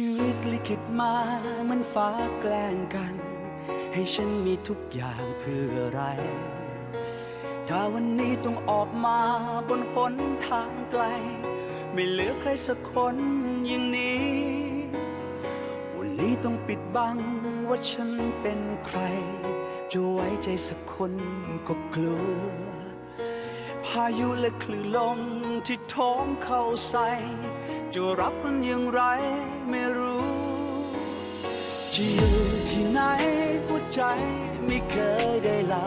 ชีวิตลิขิตมามันฟ้าแกล้งกัน ให้ฉันมีทุกอย่างเพื่ออะไร ถ้าวันนี้ต้องออกมาบนหนทางไกล ไม่เหลือใครสักคนอย่างนี้ วันนี้ต้องปิดบังว่าฉันเป็นใคร จะไว้ใจสักคนก็กลัว พายุและคลื่นลมที่ท้องเข้าใส่จะรับมันอย่างไรไม่รู้จะอยู่ที่ไหนหัวใจไม่เคยได้เล่า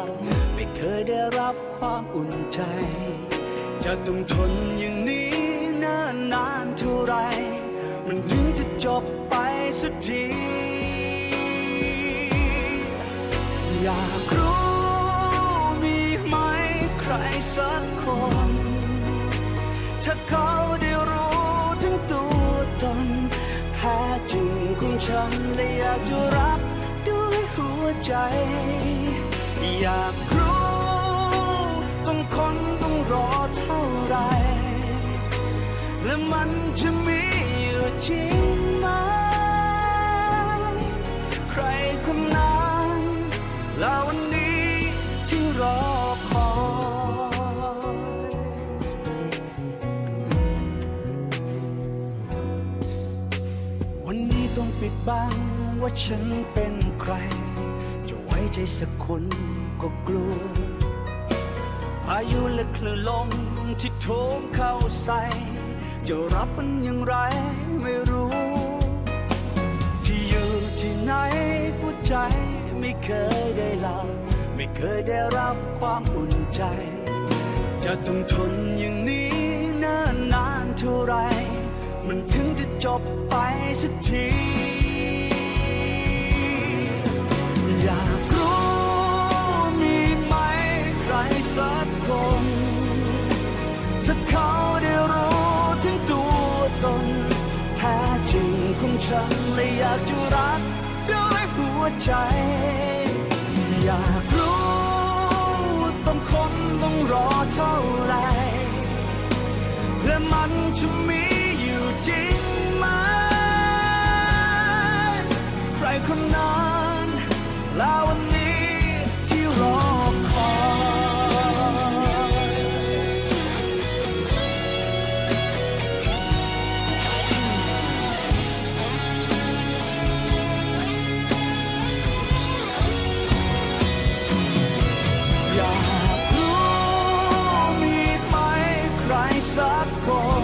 ไม่เคยได้รับความอุ่นใจ จะต้องทนอย่างนี้นานนานเท่าไร มันถึงจะจบไปสักทีอยากรู้ ถ้าเขาได้รู้ถึงตัวตนแท้จริงของฉันและอยากจะรักด้วยหัวใจ อยากรู้ต้องคนต้องรอเท่าไร และมันจะมีอยู่จริงไหม ใครคนนั้นและวันนี้ที่รอ ต้องว่าฉันเป็นใคร จะไว้ใจสักคนก็กลัวพายุและคลื่นลมที่โถมเข้าใส่ จะรับมันอย่างไรไม่รู้ ที่อยู่ที่ไหนหัวใจไม่เคยได้เล่าไม่เคยได้รับความอุ่นใจ จะต้องทนอย่างนี้นานนานเท่าไร มันถึงจะจบไปสักที ฉันและอยากจะรักด้วยหัวใจ อยากรู้ต้องคนต้องรอเท่าไหรและมันจะมีอยู่จริงไหม ใครคนนั้น สักคน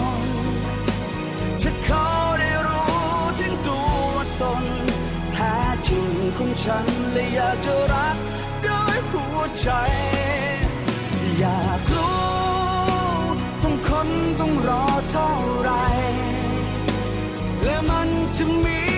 ถ้าเขาได้รู้ถึงตัวตนแท้จริงของฉันและอยากจะรักด้วยหัวใจ อยากรู้ต้องคนต้องรอเท่าไร และมันจะมี